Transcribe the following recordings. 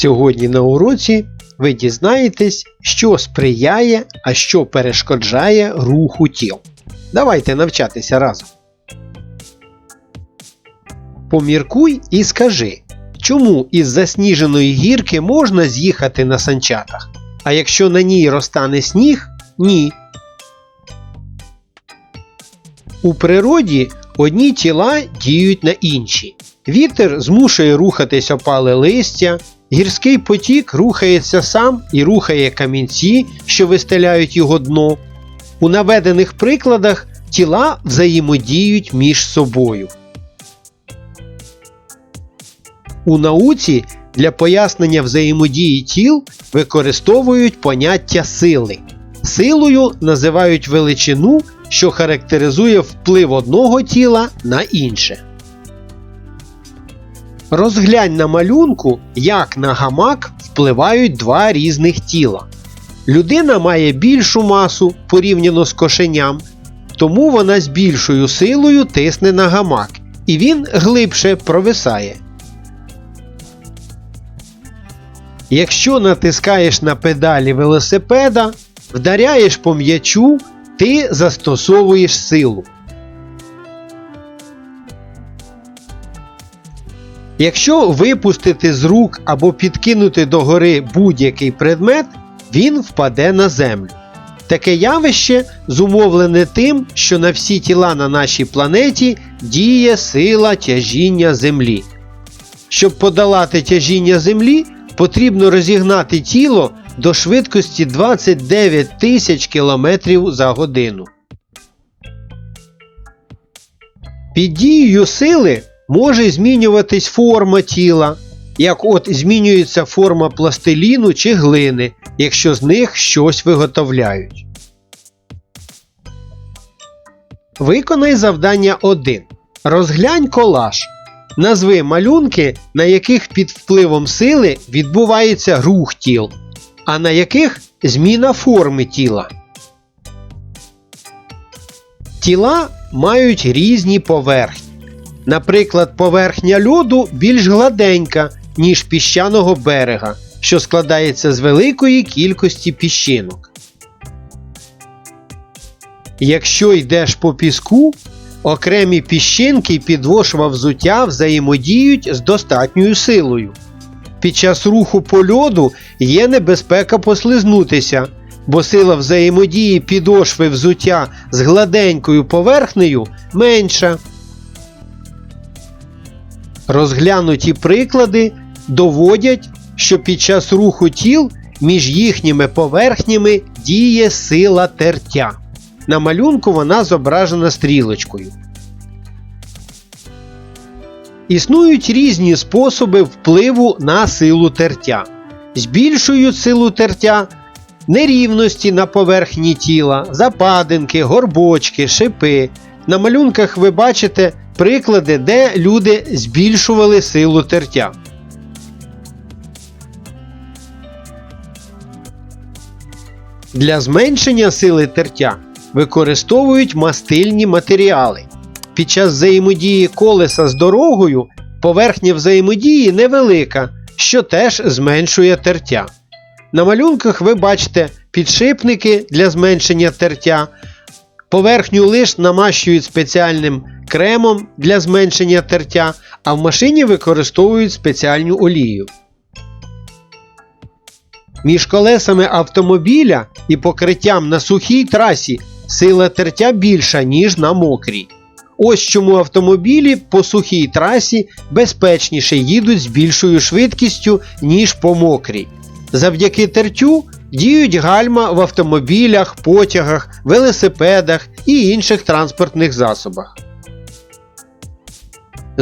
Сьогодні на уроці ви дізнаєтесь, що сприяє, а що перешкоджає руху тіл. Давайте навчатися разом. Поміркуй і скажи, чому із засніженої гірки можна з'їхати на санчатах, а якщо на ній розтане сніг ні. У природі одні тіла діють на інші. Вітер змушує рухатись опале листя, гірський потік рухається сам і рухає камінці, що вистеляють його дно. У наведених прикладах тіла взаємодіють між собою. У науці для пояснення взаємодії тіл використовують поняття сили. Силою називають величину, що характеризує вплив одного тіла на інше. Розглянь на малюнку, як на гамак впливають два різних тіла. Людина має більшу масу порівняно з кошеням, тому вона з більшою силою тисне на гамак, і він глибше провисає. Якщо натискаєш на педалі велосипеда, вдаряєш по м'ячу, ти застосовуєш силу. Якщо випустити з рук або підкинути догори будь-який предмет, він впаде на землю. Таке явище зумовлене тим, що на всі тіла на нашій планеті діє сила тяжіння Землі. Щоб подолати тяжіння Землі, потрібно розігнати тіло до швидкості 29 тисяч км за годину. Під дією сили може змінюватись форма тіла, як от змінюється форма пластиліну чи глини, якщо з них щось виготовляють. Виконай завдання 1. Розглянь колаж. Назви малюнки, на яких під впливом сили відбувається рух тіл, а на яких зміна форми тіла. Тіла мають різні поверхні. Наприклад, поверхня льоду більш гладенька, ніж піщаного берега, що складається з великої кількості піщинок. Якщо йдеш по піску, окремі піщинки і підошва взуття взаємодіють з достатньою силою. Під час руху по льоду є небезпека послизнутися, бо сила взаємодії підошви взуття з гладенькою поверхнею менша. Розглянуті приклади доводять, що під час руху тіл між їхніми поверхнями діє сила тертя. На малюнку вона зображена стрілочкою. Існують різні способи впливу на силу тертя. Збільшують силу тертя нерівності на поверхні тіла, западинки, горбочки, шипи. На малюнках ви бачите приклади, де люди збільшували силу тертя. Для зменшення сили тертя використовують мастильні матеріали. Під час взаємодії колеса з дорогою поверхня взаємодії невелика, що теж зменшує тертя. На малюнках ви бачите підшипники для зменшення тертя. Поверхню лиш намащують спеціальним кремом для зменшення тертя, а в машині використовують спеціальну олію. Між колесами автомобіля і покриттям на сухій трасі сила тертя більша, ніж на мокрій. Ось чому автомобілі по сухій трасі безпечніше їдуть з більшою швидкістю, ніж по мокрій. Завдяки тертю діють гальма в автомобілях, потягах, велосипедах і інших транспортних засобах.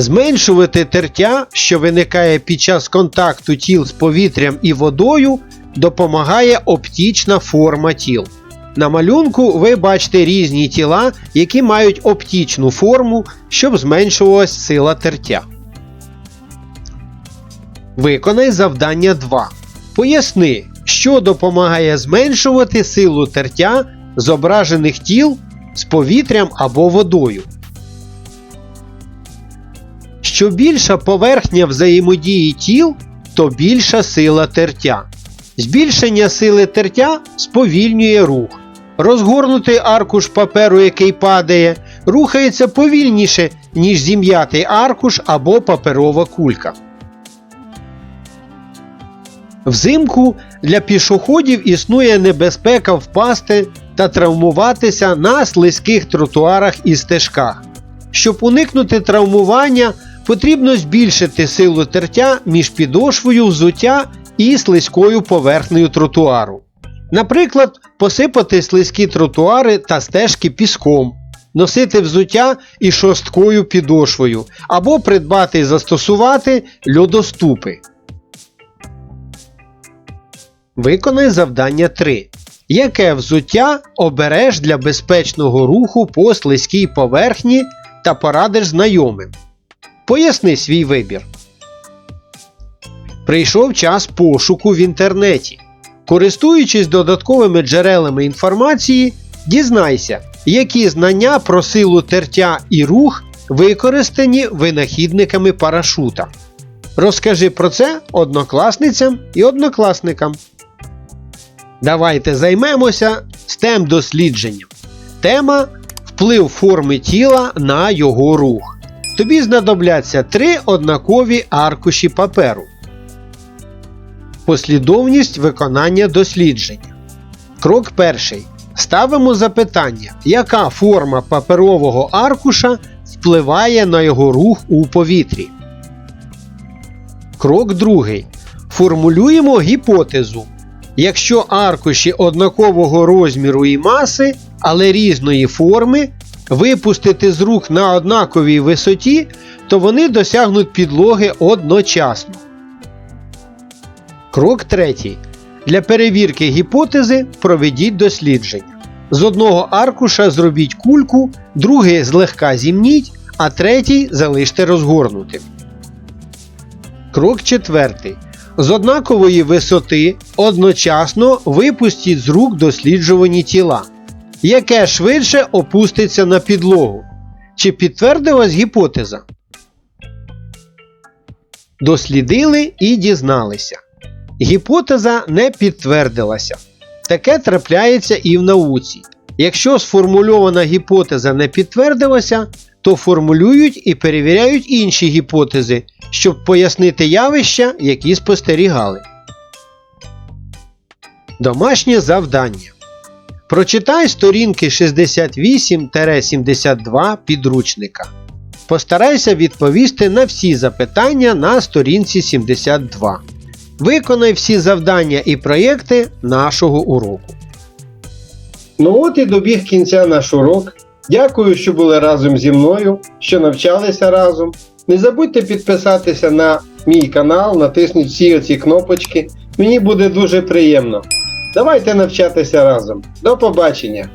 Зменшувати тертя, що виникає під час контакту тіл з повітрям і водою, допомагає оптічна форма тіл. На малюнку ви бачите різні тіла, які мають оптічну форму, щоб зменшувалась сила тертя. Виконай завдання 2. Поясни, що допомагає зменшувати силу тертя зображених тіл з повітрям або водою. Що більша поверхня взаємодії тіл, то більша сила тертя. Збільшення сили тертя сповільнює рух. Розгорнутий аркуш паперу, який падає, рухається повільніше, ніж зім'ятий аркуш або паперова кулька. Взимку для пішоходів існує небезпека впасти та травмуватися на слизьких тротуарах і стежках. Щоб уникнути травмування, потрібно збільшити силу тертя між підошвою взуття і слизькою поверхнею тротуару. Наприклад, посипати слизькі тротуари та стежки піском, носити взуття і шорсткою підошвою, або придбати і застосувати льодоступи. Виконай завдання 3. Яке взуття обереш для безпечного руху по слизькій поверхні та порадиш знайомим? Поясни свій вибір. Прийшов час пошуку в інтернеті. Користуючись додатковими джерелами інформації, дізнайся, які знання про силу тертя і рух використані винахідниками парашута. Розкажи про це однокласницям і однокласникам. Давайте займемося STEM дослідженням. Тема вплив форми тіла на його рух. Тобі знадобляться три однакові аркуші паперу. Послідовність виконання дослідження. Крок перший. Ставимо запитання, яка форма паперового аркуша впливає на його рух у повітрі. Крок другий. Формулюємо гіпотезу. Якщо аркуші однакового розміру і маси, але різної форми, випустити з рук на однаковій висоті, то вони досягнуть підлоги одночасно. Крок третій. Для перевірки гіпотези проведіть дослідження. З одного аркуша зробіть кульку, другий злегка зімніть, а третій залиште розгорнутим. Крок четвертий. З однакової висоти одночасно випустіть з рук досліджувані тіла, яке швидше опуститься на підлогу. Чи підтвердилась гіпотеза? Дослідили і дізналися. Гіпотеза не підтвердилася. Таке трапляється і в науці. Якщо сформульована гіпотеза не підтвердилася, то формулюють і перевіряють інші гіпотези, щоб пояснити явища, які спостерігали. Домашнє завдання. Прочитай сторінки 68-72 підручника. Постарайся відповісти на всі запитання на сторінці 72. Виконай всі завдання і проєкти нашого уроку. Ну от і добіг кінця наш урок. Дякую, що були разом зі мною, що навчалися разом. Не забудьте підписатися на мій канал, натисніть всі оці кнопочки. Мені буде дуже приємно. Давайте навчатися разом. До побачення!